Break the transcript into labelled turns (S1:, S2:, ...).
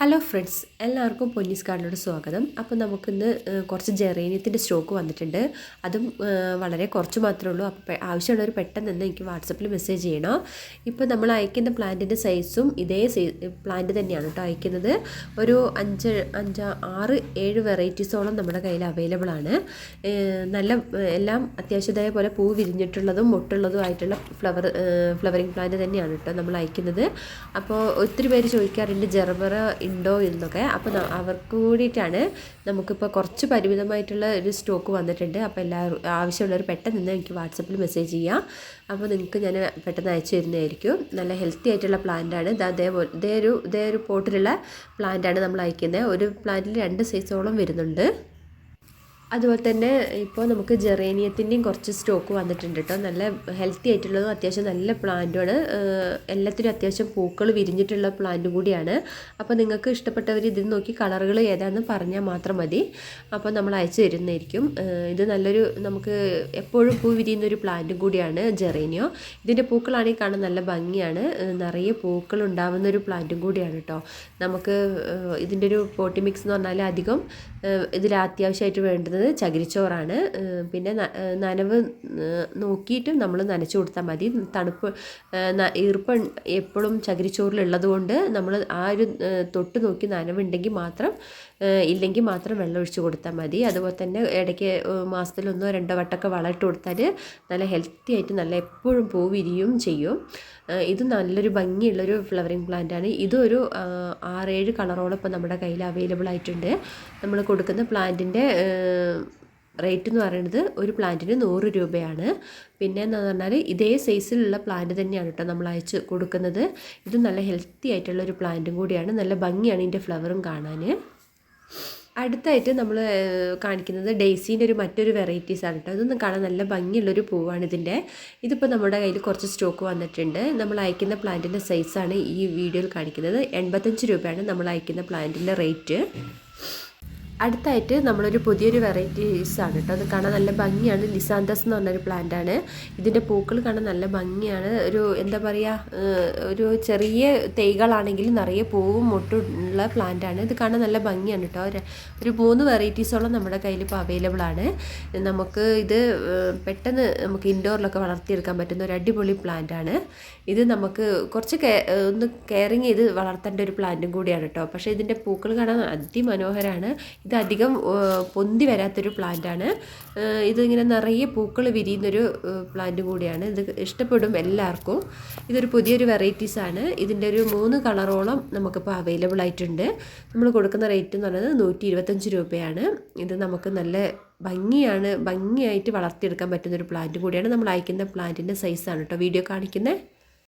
S1: Hello friends എല്ലാവർക്കും പൊന്നീസ് കാർഡിലോട് സ്വാഗതം. അപ്പോൾ നമുക്കിന്ന് കുറച്ച് ജെറേനിയത്തിന്റെ സ്റ്റോക്ക് വന്നിട്ടുണ്ട്. അതും വളരെ കുറച്ച് മാത്രമേ ഉള്ളൂ. അപ്പോൾ ആവശ്യമുള്ളവർ പെട്ടെന്ന് തന്നെ എനിക്ക് വാട്സപ്പിൽ മെസ്സേജ് ചെയ്യണം. ഇപ്പോൾ നമ്മൾ അയക്കുന്ന പ്ലാന്റിന്റെ സൈസും ഇതേ പ്ലാന്റ് തന്നെയാണ് കേട്ടോ അയക്കുന്നത്. ഒരു അഞ്ച് അഞ്ച് ആറ് ഏഴ് വെറൈറ്റീസോളം നമ്മുടെ കയ്യിൽ അവൈലബിൾ ആണ്. നല്ല എല്ലാം അത്യാവശ്യം പോലെ പൂ വിരിഞ്ഞിട്ടുള്ളതും മുട്ടുള്ളതും ആയിട്ടുള്ള ഫ്ലവർ ഫ്ലവറിങ് പ്ലാന്റ് തന്നെയാണ് കേട്ടോ നമ്മൾ അയക്കുന്നത്. അപ്പോൾ ഒത്തിരി പേര് ചോദിക്കാറുണ്ട് ജെർബറ ഉണ്ടോ എന്നൊക്കെ. അപ്പോൾ അവർക്ക് കൂടിയിട്ടാണ് നമുക്കിപ്പോൾ കുറച്ച് പരിമിതമായിട്ടുള്ള ഒരു സ്റ്റോക്ക് വന്നിട്ടുണ്ട്. അപ്പോൾ എല്ലാവരും ആവശ്യമുള്ളവർ പെട്ടെന്ന് തന്നെ എനിക്ക് വാട്സപ്പിൽ മെസ്സേജ് ചെയ്യാം. അപ്പോൾ നിങ്ങൾക്ക് ഞാൻ പെട്ടെന്ന് അയച്ചു തരുന്നതായിരിക്കും. നല്ല ഹെൽത്തി ആയിട്ടുള്ള പ്ലാന്റാണ് ഇത് അതേപോലെ ഇതേ ഒരു ഇതേ ഒരു പോട്ടിലുള്ള പ്ലാന്റാണ് നമ്മൾ അയക്കുന്നത്. ഒരു പ്ലാന്റിൽ രണ്ട് സൈസോളം വരുന്നുണ്ട്. അതുപോലെ തന്നെ ഇപ്പോൾ നമുക്ക് ജെറേനിയത്തിന്റെയും കുറച്ച് സ്റ്റോക്ക് വന്നിട്ടുണ്ട് കേട്ടോ. നല്ല ഹെൽത്തി ആയിട്ടുള്ളതും അത്യാവശ്യം നല്ല പ്ലാന്റുമാണ് എല്ലാത്തിനും അത്യാവശ്യം പൂക്കൾ വിരിഞ്ഞിട്ടുള്ള പ്ലാന്റ് കൂടിയാണ്. അപ്പോൾ നിങ്ങൾക്ക് ഇഷ്ടപ്പെട്ടവർ ഇതിൽ നോക്കി കളറുകൾ ഏതാണെന്ന് പറഞ്ഞാൽ മാത്രം മതി. അപ്പോൾ നമ്മൾ അയച്ചു തരുന്നതായിരിക്കും. ഇത് നല്ലൊരു നമുക്ക് എപ്പോഴും പൂ വിരിയുന്ന ഒരു പ്ലാന്റും കൂടിയാണ് ജെറേനിയോ. ഇതിന്റെ പൂക്കളാണെങ്കിൽ കാണാൻ നല്ല ഭംഗിയാണ്. നിറയെ പൂക്കൾ ഉണ്ടാവുന്ന ഒരു പ്ലാന്റും കൂടിയാണ് കേട്ടോ. നമുക്ക് ഇതിന്റെ ഒരു പോട്ടി മിക്സ് എന്ന് പറഞ്ഞാൽ അധികം ഇതിൽ അത്യാവശ്യമായിട്ട് വേണ്ടുന്നത് ചകിരിച്ചോറാണ്. പിന്നെ നനവ് നോക്കിയിട്ടും നമ്മൾ നനച്ചു കൊടുത്താൽ മതി. തണുപ്പ് ഈർപ്പം എപ്പോഴും ചകിരിച്ചോറിലുള്ളത് കൊണ്ട് നമ്മൾ ആ ഒരു തൊട്ട് നോക്കി നനവുണ്ടെങ്കിൽ മാത്രം ഇല്ലെങ്കിൽ മാത്രം വെള്ളം ഒഴിച്ചു കൊടുത്താൽ മതി. അതുപോലെ തന്നെ ഇടയ്ക്ക് മാസത്തിലൊന്നോ രണ്ടോ വട്ടമൊക്കെ വളം ഇട്ട് കൊടുത്താൽ നല്ല ഹെൽത്തി ആയിട്ട് നല്ല എപ്പോഴും പൂ വിരിയും ചെയ്യും. ഇത് നല്ലൊരു ഭംഗിയുള്ളൊരു ഫ്ലവറിങ് പ്ലാന്റ് ആണ്. ഇതൊരു ആറേഴ് കളറോളം ഇപ്പോൾ നമ്മുടെ കയ്യിൽ അവൈലബിൾ ആയിട്ടുണ്ട്. നമ്മൾ കൊടുക്കുന്ന പ്ലാന്റിന്റെ റേറ്റ് എന്ന് പറയുന്നത് ഒരു പ്ലാന്റിന് നൂറ് രൂപയാണ്. പിന്നെ എന്ന് പറഞ്ഞാൽ ഇതേ സൈസിലുള്ള പ്ലാന്റ് തന്നെയാണ് കേട്ടോ നമ്മൾ അയച്ച് കൊടുക്കുന്നത്. ഇത് നല്ല ഹെൽത്തി ആയിട്ടുള്ള ഒരു പ്ലാന്റും കൂടിയാണ്. നല്ല ഭംഗിയാണ് ഇതിന്റെ ഫ്ലവറും കാണാൻ അടുത്തായിട്ട് നമ്മൾ കാണിക്കുന്നത് ഡെയ്സീന്റെ ഒരു മറ്റൊരു വെറൈറ്റീസ് ആണ് കേട്ടോ. ഇതൊന്നും കാണാൻ നല്ല ഭംഗിയുള്ളൊരു പൂവാണ് ഇതിന്റെ ഇതിപ്പോൾ നമ്മുടെ കയ്യിൽ കുറച്ച് സ്റ്റോക്ക് വന്നിട്ടുണ്ട്. നമ്മൾ അയക്കുന്ന പ്ലാന്റിന്റെ സൈസാണ് ഈ വീഡിയോയിൽ കാണിക്കുന്നത്. എൺപത്തഞ്ച് രൂപയാണ് നമ്മൾ അയക്കുന്ന പ്ലാന്റിന്റെ റേറ്റ് അടുത്തായിട്ട് നമ്മളൊരു പുതിയൊരു വെറൈറ്റീസ് ആണ് കേട്ടോ. അത് കാണാൻ നല്ല ഭംഗിയാണ്. ലിസാന്തസ് എന്ന് പറഞ്ഞൊരു പ്ലാന്റ് ആണ്. ഇതിന്റെ പൂക്കൾ കാണാൻ നല്ല ഭംഗിയാണ്. ഒരു എന്താ പറയുക ഒരു ചെറിയ തൈകളാണെങ്കിലും നിറയെ പൂവും മുട്ടുള്ള പ്ലാന്റ് ആണ്. ഇത് കാണാൻ നല്ല ഭംഗിയാണ് കേട്ടോ. ഒരു- ഒരു മൂന്ന് വെറൈറ്റീസോളം നമ്മുടെ കയ്യിൽ ഇപ്പോൾ അവൈലബിൾ ആണ്. നമുക്ക് ഇത് പെട്ടെന്ന് നമുക്ക് ഇൻഡോറിലൊക്കെ വളർത്തിയെടുക്കാൻ പറ്റുന്ന ഒരു അടിപൊളി പ്ലാന്റ് ആണ്. ഇത് നമുക്ക് കുറച്ച് ഒന്ന് കെയറിങ് ചെയ്ത് വളർത്തേണ്ട ഒരു പ്ലാന്റും കൂടിയാണ് കേട്ടോ. പക്ഷേ ഇതിന്റെ പൂക്കൾ കാണാൻ അതിമനോഹരമാണ് ഇത് അധികം ഏഹ്, പൊന്തി വരാത്തൊരു പ്ലാന്റാണ്. ഇതിങ്ങനെ നിറയെ പൂക്കൾ വിരിയുന്നൊരു പ്ലാന്റ് കൂടിയാണ്. ഇത് ഇഷ്ടപ്പെടും എല്ലാവർക്കും. ഇതൊരു പുതിയൊരു വെറൈറ്റീസാണ്. ഇതിന്റെ ഒരു മൂന്ന് കളറോളം നമുക്കിപ്പോൾ അവൈലബിൾ ആയിട്ടുണ്ട്. നമ്മൾ കൊടുക്കുന്ന റേറ്റ് എന്ന് പറയുന്നത് നൂറ്റി ഇരുപത്തഞ്ച് രൂപയാണ്. ഇത് നമുക്ക് നല്ല ഭംഗിയാണ് ഭംഗിയായിട്ട് വളർത്തിയെടുക്കാൻ പറ്റുന്നൊരു പ്ലാന്റ് കൂടിയാണ്. നമ്മൾ അയക്കുന്ന പ്ലാന്റിന്റെ സൈസാണ് കേട്ടോ വീഡിയോ കാണിക്കുന്നത്